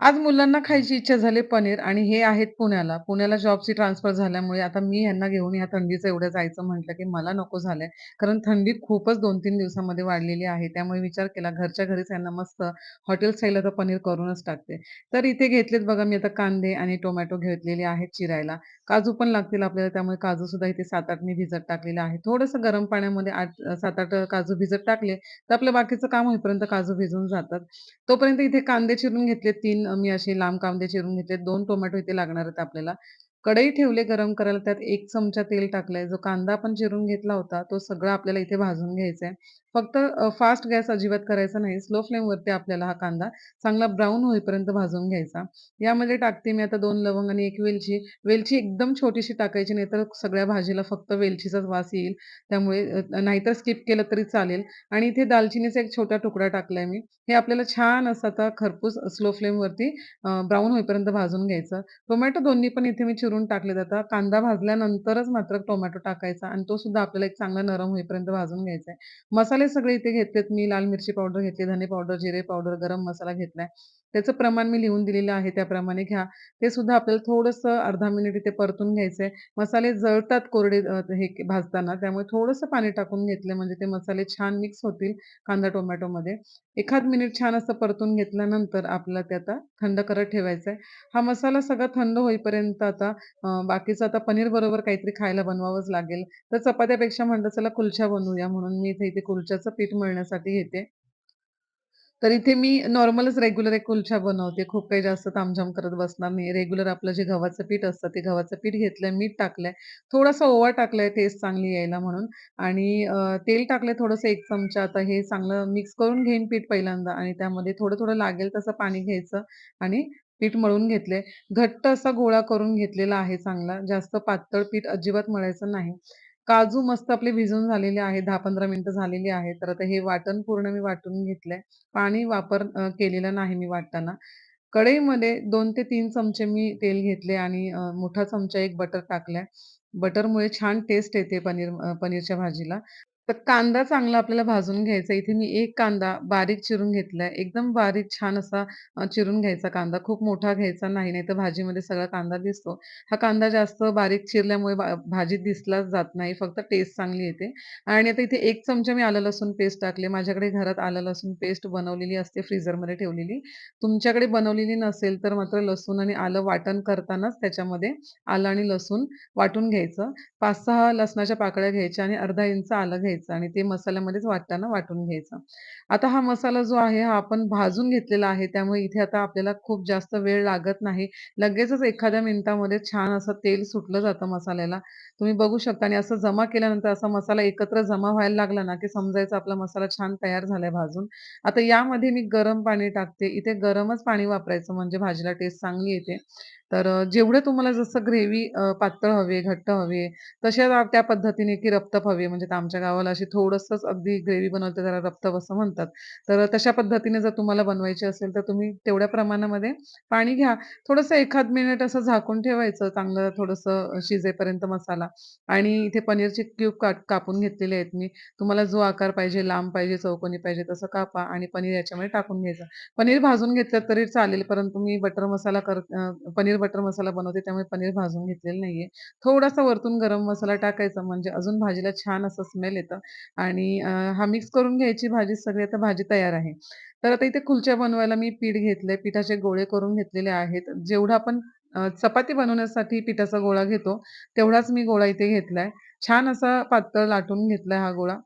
आज मुलांना खायची इच्छा झाली पनीर आणि हे आहेत पुण्याला. पुण्याला जॉबची ट्रान्सफर झाल्यामुळे आता मी ह्यांना घेऊन ह्या थंडीचं एवढं जायचं म्हटलं, की मला नको झालंय. कारण थंडी खूपच 2-3 दिवसामध्ये वाढलेली आहे. त्यामुळे विचार केला घरच्या घरीच यांना मस्त हॉटेल स्टाईल आता पनीर करूनच टाकते. तर इथे घेतलेत बघा मी आता कांदे आणि टोमॅटो घेतलेले आहेत चिरायला. काजू पण लागतील आपल्याला त्यामुळे काजूसुद्धा इथे 7-8 मी भिजत टाकलेला आहे. थोडंसं गरम पाण्यामध्ये 8 7-8 काजू भिजत टाकले, तर आपलं बाकीचं काम होईपर्यंत काजू भिजून जातात. तोपर्यंत इथे कांदे चिरून घेतले 3 मी असे लांब कांदे चिरून घेतले. दोन टोमॅटो इथे लागणार आहेत आपल्याला. कढई ठेवले गरम करायला. त्यात एक चमचा तेल टाकलंय. जो कांदा आपण चिरून घेतला होता, तो सगळा आपल्याला इथे भाजून घ्यायचा आहे. फक्त फास्ट गॅस अजिबात करायचा नाही. स्लो फ्लेमवरती आपल्याला हा कांदा चांगला ब्राऊन होईपर्यंत भाजून घ्यायचा. यामध्ये टाकते मी आता दोन लवंग आणि एक वेलची. वेलची एकदम छोटीशी टाकायची, नाही तर सगळ्या भाजीला फक्त वेलचीचाच वास येईल. त्यामुळे नाहीतर स्किप केलं तरी चालेल. आणि इथे दालचिनीचा एक छोटा तुकडा टाकलाय मी. हे आपल्याला छान असं आता खरपूस स्लो फ्लेमवरती ब्राऊन होईपर्यंत भाजून घ्यायचं. टोमॅटो दोन्ही पण इथे मी चिरून टाकलेत आता. कांदा भाजल्यानंतरच मात्र टोमॅटो टाकायचा आणि तो सुद्धा आपल्याला एक चांगला नरम होईपर्यंत भाजून घ्यायचा आहे. मसाला सगळे इथे घेतलेत मी. लाल मिरची पावडर घेतली, धने पावडर, जिरे पावडर, गरम मसाला घेतलाय. त्याचं प्रमाण मी लिहून दिलेलं आहे त्याप्रमाणे घ्या. ते सुद्धा आपल्याला थोडंसं अर्धा मिनिट इथे परतून घ्यायचं आहे मसाले जळतात कोरडे हे भाजताना त्यामुळे थोडंसं पाणी टाकून घेतलं म्हणजे ते मसाले छान मिक्स होतील कांदा टोमॅटोमध्ये. एखाद मिनिट छान असं परतून घेतल्यानंतर आपल्याला ते आता थंड करत ठेवायचं आहे. हा मसाला सगळा थंड होईपर्यंत आता बाकीचं आता पनीर बरोबर काहीतरी खायला बनवावंच लागेल. तर चपात्यापेक्षा म्हणलं चला कुलचा बनवूया म्हणून मी इथे इथे कुलच्याचं पीठ मळण्यासाठी घेते. तर इथे मी नॉर्मलच रेग्युलर एक कुलछा बनवते. खूप काही जास्त तामझाम करत बसणार नाही. रेग्युलर आपलं जे गव्हाचं पीठ असतं, ते गव्हाचं पीठ घेतलंय, मीठ टाकलंय, थोडासा ओवा टाकलाय टेस्ट चांगली यायला म्हणून आणि अ, तेल टाकलंय थोडंसं एक चमचा. आता हे चांगलं मिक्स करून घेईन पीठ पहिल्यांदा आणि त्यामध्ये थोडं-थोडं लागेल तसं पाणी घ्यायचं आणि पीठ मळून घेतले घट्ट असा गोळा करून घेतलेला आहे चांगला. जास्त पातळ पीठ अजिबात मळायचं नाही. काजू मस्त आपले भिजून झालेले आहेत. 10-15 मिनिटं झालेली आहेत. तर आता हे वाटण पूर्ण मी वाटून घेतलंय. पाणी वापर अ, केलेला नाही मी वाटताना. कढईमध्ये दोन ते तीन चमचे मी तेल घेतले आणि अ, मोठा चमचा एक बटर टाकलाय. बटरमुळे छान टेस्ट येते पनीर अ, पनीरच्या भाजीला. तर कांदा चांगला आपल्याला भाजून घ्यायचा. इथे मी एक कांदा बारीक चिरून घेतलाय. एकदम बारीक छान असा अ, चिरून घ्यायचा कांदा. खूप मोठा घ्यायचा नाही, नाहीतर भाजीमध्ये सगळा कांदा दिसतो. हा कांदा जास्त बारीक चिरल्यामुळे भा भाजीत दिसलाच जात नाही. फक्त टेस्ट चांगली येते. आणि आता इथे एक चमचा मी आलं लसूण पेस्ट टाकले. माझ्याकडे घरात आलं लसूण पेस्ट बनवलेली असते फ्रीझरमध्ये ठेवलेली. तुमच्याकडे बनवलेली नसेल तर मात्र लसूण आणि आलं वाटण करतानाच त्याच्यामध्ये आलं आणि लसूण वाटून घ्यायचं. 5-6 लसणाच्या पाकळ्या घ्यायच्या आणि अर्धा इंच आलं घ्यायचं आणि ते मसाल्यामध्येच वाटताना वाटून घ्यायचं. आता हा मसाला जो आहे हा आपण भाजून घेतलेला आहे. त्यामुळे इथे आता आपल्याला खूप जास्त वेळ लागत नाही. लगेचच एखाद्या मिनिटामध्ये छान असं तेल सुटलं जातं मसाल्याला. तुम्ही बघू शकता आणि असं जमा केल्यानंतर असा मसाला एकत्र जमा व्हायला लागला ना, की समजायचं आपला मसाला छान तयार झालाय भाजून. आता यामध्ये मी गरम पाणी टाकते. इथे गरमच पाणी वापरायचं म्हणजे भाजीला टेस्ट चांगली येते. तर जेवढं तुम्हाला जसं ग्रेव्ही पातळ हवे घट्ट हवे तशा त्या पद्धतीने की रप्तप हवे म्हणजे आमच्या गावाला अशी थोडंसंच अगदी ग्रेव्ही बनवते त्याला रप्तव असं म्हणतात. तर तशा पद्धतीने जर तुम्हाला बनवायची असेल, तर तुम्ही तेवढ्या प्रमाणामध्ये पाणी घ्या. थोडंसं एखाद मिनिट असं झाकून ठेवायचं चांगलं थोडंसं शिजेपर्यंत मसाला आणि इथे पनीरचे क्यूब काट कापून घेतलेले आहेत मी. तुम्हाला जो आकार पाहिजे, लांब पाहिजे, चौकोनी पाहिजे तसं कापा आणि पनीर याच्यामध्ये टाकून घ्यायचं. पनीर भाजून घेतलं तरी चालेल, परंतु मी बटर मसाला कर पनीर बटर मसाला बनवते त्यामुळे पनीर भाजून घेतलेलं नाहीये. थोडासा वरतून गरम मसाला टाकायचा म्हणजे अजून भाजीला छान असं स्मेल येतं आणि हा मिक्स करून घ्यायची भाजी सगळी आता भाजी तयार आहे. तर आता इथे कुलच्या बनवायला मी पीठ घेतलंय. पिठाचे गोळे करून घेतलेले आहेत. जेवढा आपण चपाती बनवण्यासाठी पिठाचा गोळा घेतो, तेवढाच मी गोळा इथे घेतलाय. छान असा पातळ लाटून घेतलाय हा गोळा.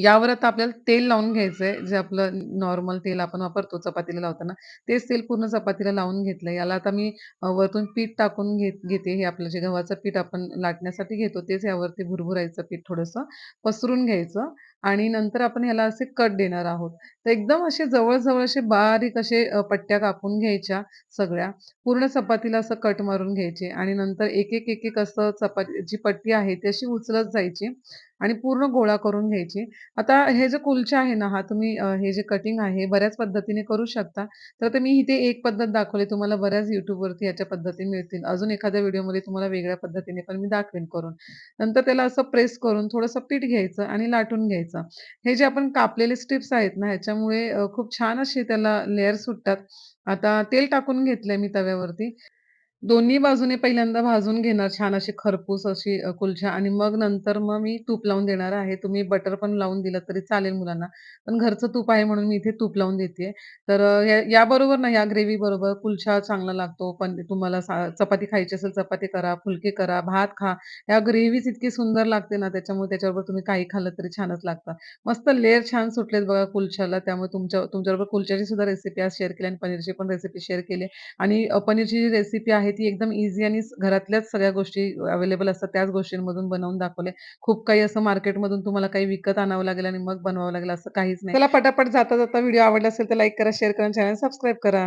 यावर आता आपल्याला तेल लावून घ्यायचंय. जे आपलं नॉर्मल तेल आपण वापरतो चपातीला लावताना, तेच तेल पूर्ण चपातीला लावून घेतलंय. याला आता मी अ, वरतून पीठ टाकून घेत घेते. हे आपलं जे गव्हाचं पीठ आपण लाटण्यासाठी घेतो, तेच यावरती भुरभुरायचं पीठ थोडंसं पसरून घ्यायचं आणि नंतर आपण ह्याला असे कट देणार आहोत. तर एकदम असे जवळ-जवळ असे बारीक असे अ, पट्ट्या कापून घ्यायच्या सगळ्या. पूर्ण चपातीला असं कट मारून घ्यायचे आणि नंतर एक-एक, एक-एक असं चपाती जी पट्टी आहे, ती अशी उचलत जायची आणि पूर्ण गोळा करून घ्यायची. आता हे जे कुलचे आहे ना, हा तुम्ही हे जे कटिंग आहे बऱ्याच पद्धतीने करू शकता. तर आता मी इथे एक पद्धत दाखवली. तुम्हाला बऱ्याच युट्यूबवरती याच्या पद्धती मिळतील. अजून एखाद्या व्हिडिओमध्ये तुम्हाला वेगळ्या पद्धतीने पण मी दाखवेन करून. नंतर त्याला असं प्रेस करून थोडंसं पीठ घ्यायचं आणि लाटून घ्यायचं. हे जे आपण कापलेले स्ट्रिप्स आहेत ना, ह्याच्यामुळे खूप छान असे त्याला लेअर सुटतात आता तेल टाकून घेतलंय मी तव्यावरती. दोन्ही बाजूने पहिल्यांदा भाजून घेणार छान अशी खरपूस अशी अ, कुलछा आणि मग नंतर मग मी तूप लावून देणार आहे. तुम्ही बटर पण लावून दिलं तरी चालेल मुलांना. पण घरचं तूप आहे म्हणून मी इथे तूप लावून देतेय. तर अ, या याबरोबर ना या ग्रेव्ही बरोबर कुलछा चांगला लागतो. पण तुम्हाला सा चपाती खायची असेल चपाती करा, फुलके करा, भात खा. या ग्रेव्हीच इतकी सुंदर लागते ना त्याच्यामुळे त्याच्याबरोबर तुम्ही काही खाल्लं तरी छानच लागतं. मस्त लेयर छान सुटलेत बघा कुलछाला. त्यामुळे तुमच्या तुमच्याबरोबर कुलच्याची सुद्धा रेसिपी आज शेअर केली आणि पनीरची पण रेसिपी शेअर केली. आणि अ, पनीरची जी रेसिपी आहे ती एकदम इझी आणि घरातल्याच सगळ्या गोष्टी अवेलेबल असतात त्याच गोष्टींमधून बनवून दाखवले. खूप काही असं मार्केटमधून तुम्हाला काही विकत आणावं लागेल आणि मग बनवावं लागेल असं काहीच नाही. त्याला पटापट जाता-जाता व्हिडिओ आवडला असेल तर लाईक करा, शेअर करा, चॅनल सबस्क्राईब करा.